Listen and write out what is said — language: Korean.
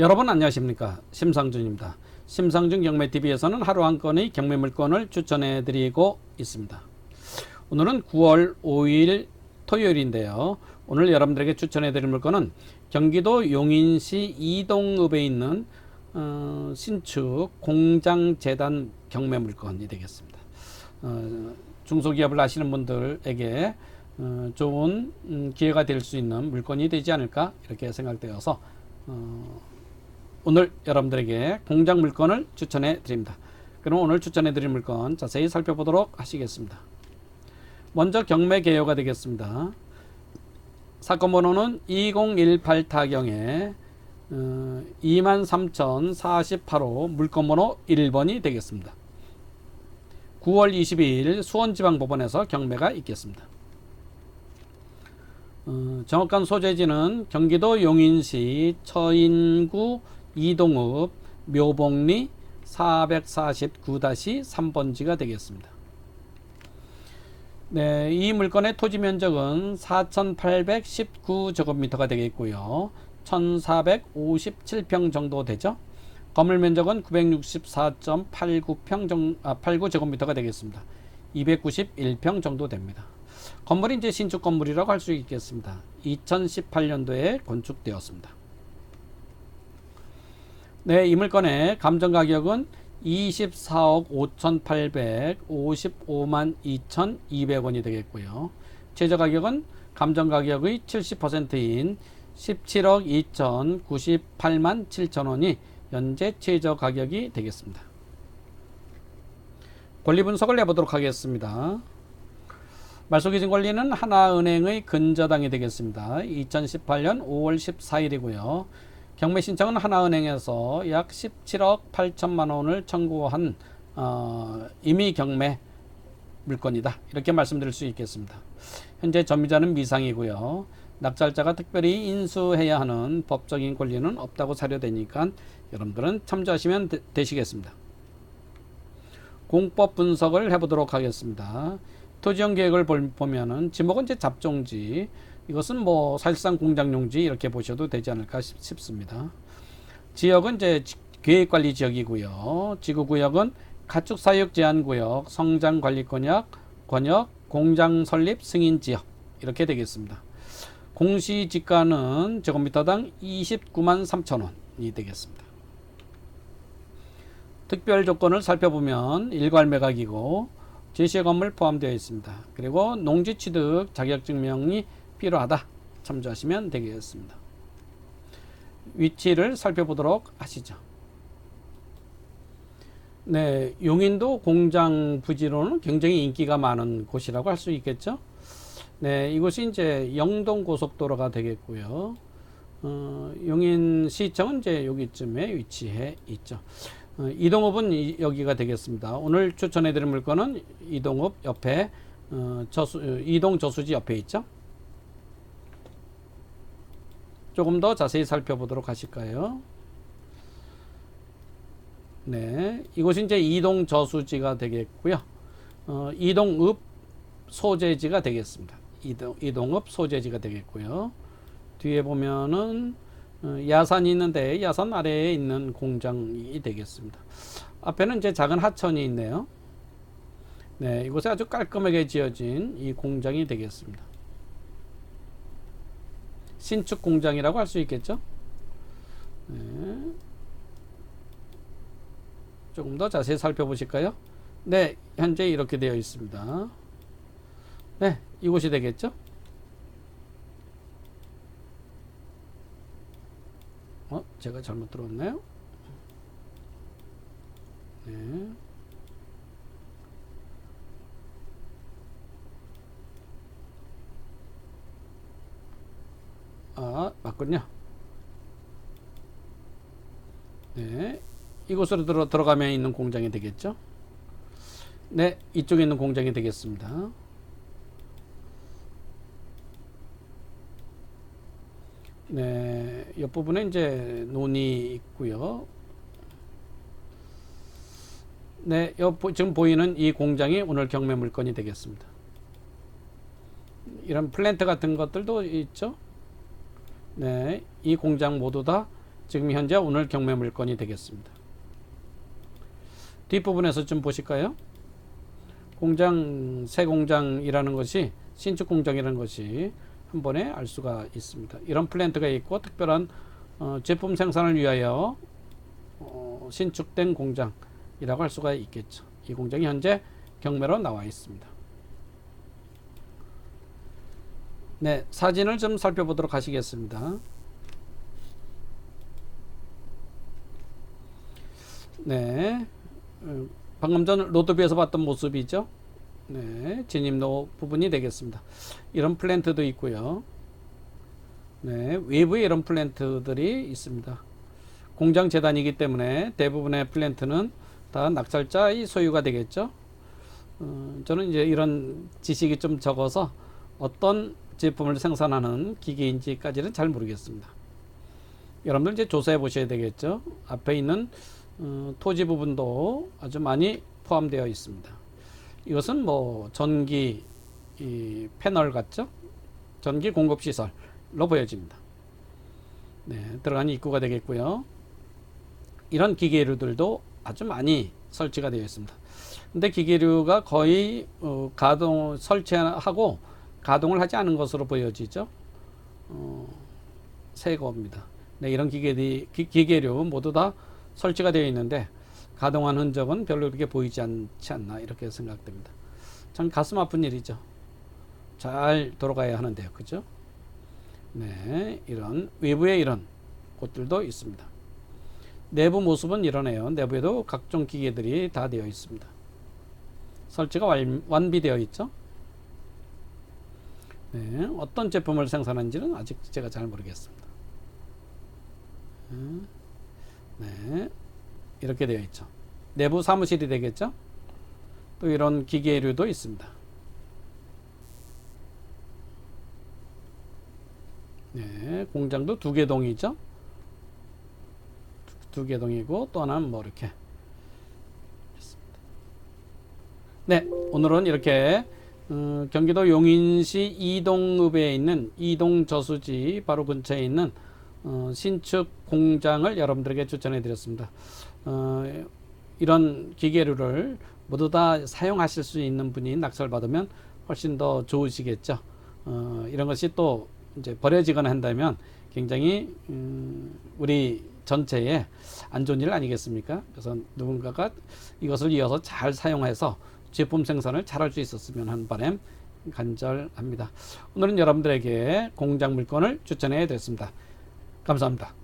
여러분 안녕하십니까 심상준입니다. 심상준 경매TV에서는 하루 한 건의 경매 물건을 추천해 드리고 있습니다. 오늘은 9월 5일 토요일인데요. 오늘 여러분들에게 추천해 드릴 물건은 경기도 용인시 이동읍에 있는 어, 신축 공장재단 경매 물건이 되겠습니다. 어, 중소기업을 하시는 분들에게 어, 좋은 음, 기회가 될 수 있는 물건이 되지 않을까 이렇게 생각되어서 어, 오늘 여러분들에게 공장 물건을 추천해 드립니다. 그럼 오늘 추천해 드릴 물건 자세히 살펴보도록 하시겠습니다. 먼저 경매 개요가 되겠습니다. 사건 번호는 2018 타경에 어, 23,048호 물건 번호 1번이 되겠습니다. 9월 22일 수원지방법원에서 경매가 있겠습니다. 어, 정확한 소재지는 경기도 용인시 처인구 이동읍 묘봉리 449-3번지가 되겠습니다. 네, 이 물건의 토지 면적은 4,819제곱미터가 되겠고요. 1,457평 정도 되죠. 건물 면적은 964.89평 정, 아, 89제곱미터가 되겠습니다. 291평 정도 됩니다. 건물이 이제 신축 건물이라고 할 수 있겠습니다. 2018년도에 건축되었습니다. 네, 이 물건의 감정 가격은 24억 5,855만 2,200원이 되겠고요. 최저 가격은 감정 가격의 70%인 17억 2,098만 7천 원이 현재 최저 가격이 되겠습니다. 권리 분석을 해보도록 하겠습니다. 말소기준 권리는 하나은행의 근저당이 되겠습니다. 2018년 5월 14일이고요. 경매 신청은 하나은행에서 약 17억 8천만 원을 청구한 어, 임의 경매 물건이다. 이렇게 말씀드릴 수 있겠습니다. 현재 전미자는 미상이고요. 낙찰자가 특별히 인수해야 하는 법적인 권리는 없다고 사료되니까 여러분들은 참조하시면 되, 되시겠습니다. 공법 분석을 해보도록 하겠습니다. 토지용 계획을 보면은 지목은 이제 잡종지 이것은 뭐 사실상 공장용지 이렇게 보셔도 되지 않을까 싶습니다. 지역은 이제 계획관리 지역이고요. 지구구역은 가축사육 제한구역, 성장관리권역, 권역, 공장 설립 승인 지역 이렇게 되겠습니다. 공시지가는 제곱미터당 29만 3천 원이 되겠습니다. 특별 조건을 살펴보면 일괄 매각이고 제시의 건물 포함되어 있습니다. 그리고 농지 취득 자격증명이 필요하다. 참조하시면 되겠습니다. 위치를 살펴보도록 하시죠. 네, 용인도 공장 부지로는 굉장히 인기가 많은 곳이라고 할 수 있겠죠. 네, 이곳이 이제 영동 고속도로가 되겠고요. 어, 용인 시청은 이제 여기쯤에 위치해 있죠. 어, 이동읍은 이, 여기가 되겠습니다. 오늘 추천해드릴 물건은 이동읍 옆에 어, 저수, 이동 저수지 옆에 있죠. 조금 더 자세히 살펴보도록 하실까요? 네, 이곳이 이제 이동 저수지가 되겠고요. 어, 이동읍 소재지가 되겠습니다. 이동, 이동읍 소재지가 되겠고요. 뒤에 보면은 어, 야산이 있는데 야산 아래에 있는 공장이 되겠습니다. 앞에는 이제 작은 하천이 있네요. 네, 이곳에 아주 깔끔하게 지어진 이 공장이 되겠습니다. 신축 공장이라고 할 수 있겠죠. 네. 조금 더 자세히 살펴보실까요? 네, 현재 이렇게 되어 있습니다. 네, 이곳이 되겠죠? 어, 제가 잘못 들었나요? 네. 아, 맞군요. 네. 이곳으로 들어, 들어가면 있는 공장이 되겠죠? 네, 이쪽에 있는 공장이 되겠습니다. 네, 옆부분에 이제 논이 있고요. 네, 옆, 지금 보이는 이 공장이 오늘 경매 물건이 되겠습니다. 이런 플랜트 같은 것들도 있죠. 네, 이 공장 모두 다 지금 현재 오늘 경매 물건이 되겠습니다. 뒷부분에서 좀 보실까요? 공장 새 공장이라는 것이 신축 공장이라는 것이 한 번에 알 수가 있습니다. 이런 플랜트가 있고 특별한 어, 제품 생산을 위하여 어, 신축된 공장이라고 할 수가 있겠죠. 이 공장이 현재 경매로 나와 있습니다. 네, 사진을 좀 살펴보도록 하시겠습니다. 네, 어, 방금 전 로드뷰에서 봤던 모습이죠. 네, 진입로 부분이 되겠습니다. 이런 플랜트도 있고요. 네, 외부에 이런 플랜트들이 있습니다. 공장 재단이기 때문에 대부분의 플랜트는 다 낙찰자의 소유가 되겠죠. 어, 저는 이제 이런 지식이 좀 적어서 어떤 제품을 생산하는 기계인지까지는 잘 모르겠습니다. 여러분들 이제 조사해 보셔야 되겠죠. 앞에 있는 어, 토지 부분도 아주 많이 포함되어 있습니다. 이것은 뭐 전기 이 패널 같죠? 전기 공급 시설로 보여집니다. 네, 들어가는 입구가 되겠고요. 이런 기계류들도 아주 많이 설치가 되어 있습니다. 근데 기계류가 거의 어, 가동 설치하고 가동을 하지 않은 것으로 보여지죠. 어, 새 겁니다. 네, 이런 기계들이 기, 기계류 모두 다 설치가 되어 있는데 가동한 흔적은 별로 그렇게 보이지 않지 않나 이렇게 생각됩니다. 참 가슴 아픈 일이죠. 잘 돌아가야 하는데요. 그죠? 네, 이런 외부에 이런 곳들도 있습니다. 내부 모습은 이러네요. 내부에도 각종 기계들이 다 되어 있습니다. 설치가 완, 완비되어 있죠. 네, 어떤 제품을 생산하는지는 아직 제가 잘 모르겠습니다. 네, 이렇게 되어 있죠. 내부 사무실이 되겠죠. 또 이런 기계류도 있습니다. 네, 공장도 두 개 동이죠. 두 개 동이고 또 하나는 뭐 이렇게. 네, 오늘은 이렇게 어, 경기도 용인시 이동읍에 있는 이동 저수지 바로 근처에 있는 어, 신축 공장을 여러분들에게 추천해 드렸습니다. 어, 이런 기계류를 모두 다 사용하실 수 있는 분이 낙찰 받으면 훨씬 더 좋으시겠죠. 어, 이런 것이 또 이제 버려지거나 한다면 굉장히 음, 우리 전체에 안 좋은 일 아니겠습니까? 그래서 누군가가 이것을 이어서 잘 사용해서 제품 생산을 잘할 수 있었으면 하는 바람 간절합니다. 오늘은 여러분들에게 공장 물건을 추천해 드렸습니다. 감사합니다.